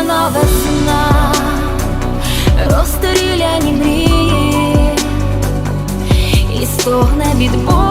Розстріляна весна, розстріляні мрії, і стогне від болю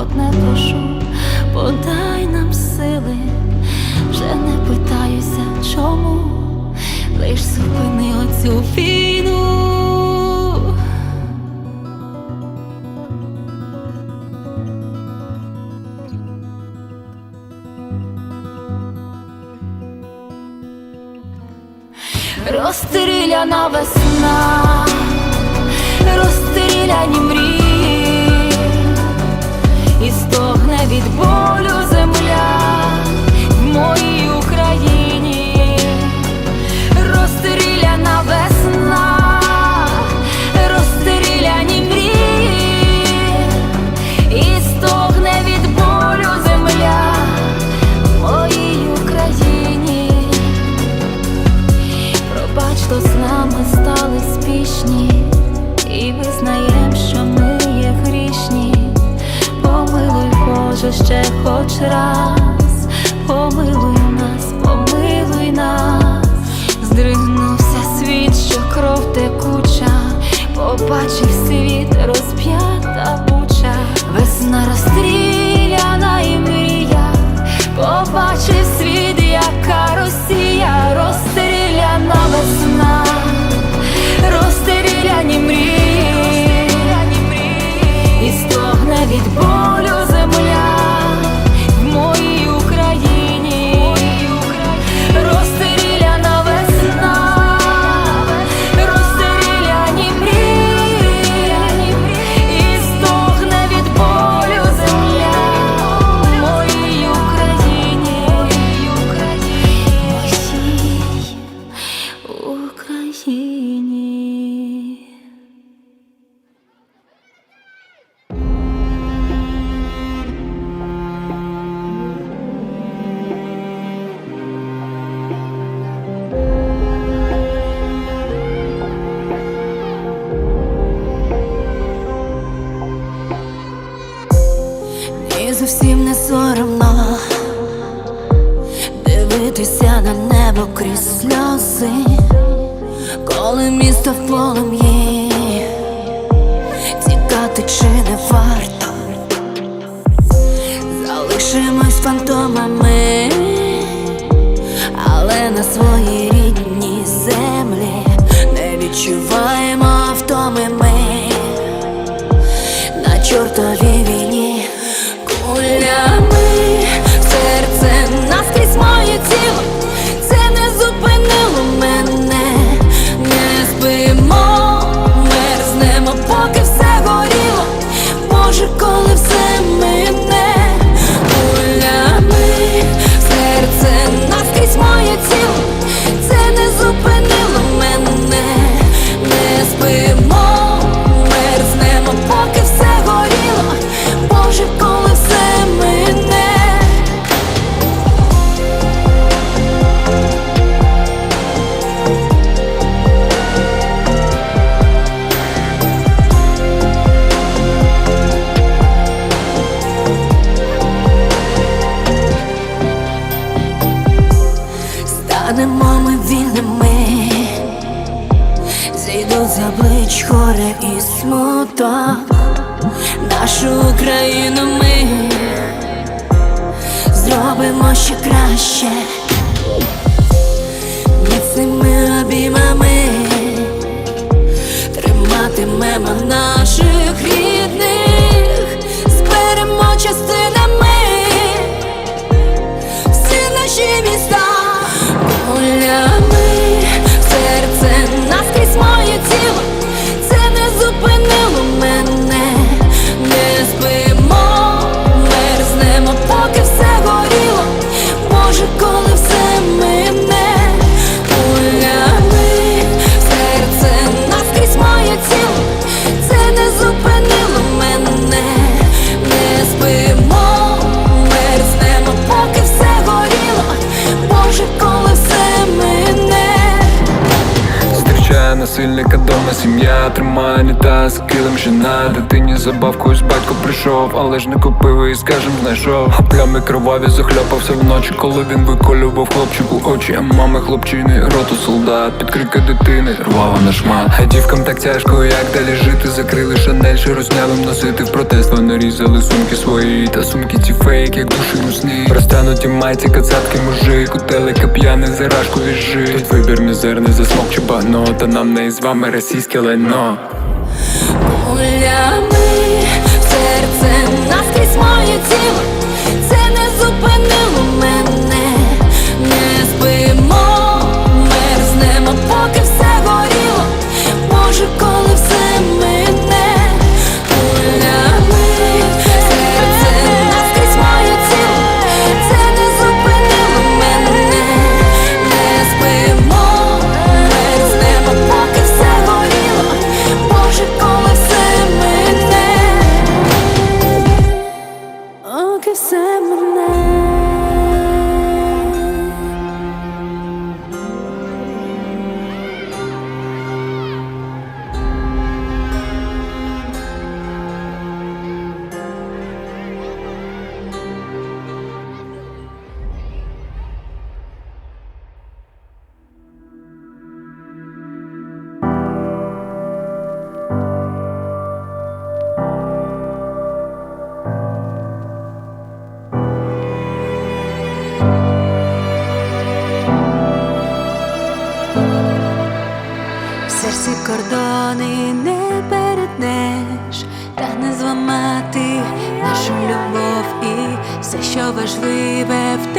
одне прошу, подай нам сили, вже не питаюся, чому лиш зупинила цю війну. Розстріляна весна, розстріляні мрії, спішні, і визнаєм, що ми є грішні. Помилуй, Боже, ще хоч раз, помилуй нас, помилуй нас, здригнувся світ, що кров текуча, побачив крізь сльози, коли місто в полум'ї, тікати чи не варто, залишимось фантомами, але на своїй рідній землі не відчуваємо втоми ми. На чортовій з облич горе і смуток, нашу Україну ми зробимо ще краще, міцними обіймами триматимемо наших рідних, Насильника дома. Сім'я Тримає літа килим жена Дитині забавку з батько прийшов Але ж не купив і скажем знайшов. Плями кроваві захляпався вночі Коли він виколював хлопчику очі. А мами хлопчини роту солдат Під крики дитини рвала на шмат. А дівкам так тяжко, як далі жити Закрили шанель широснявим носити. В протест вони різали сумки свої Та сумки ці фейк, як душі мусні Розтянуті майці, кацапки мужик У телека п'яний зарашку віжи. Тут вибір мізерний засмок чи багно Та нам не з вами російське лайно серці кордони не перетнеш, та не зламати нашу любов і все, що важливе в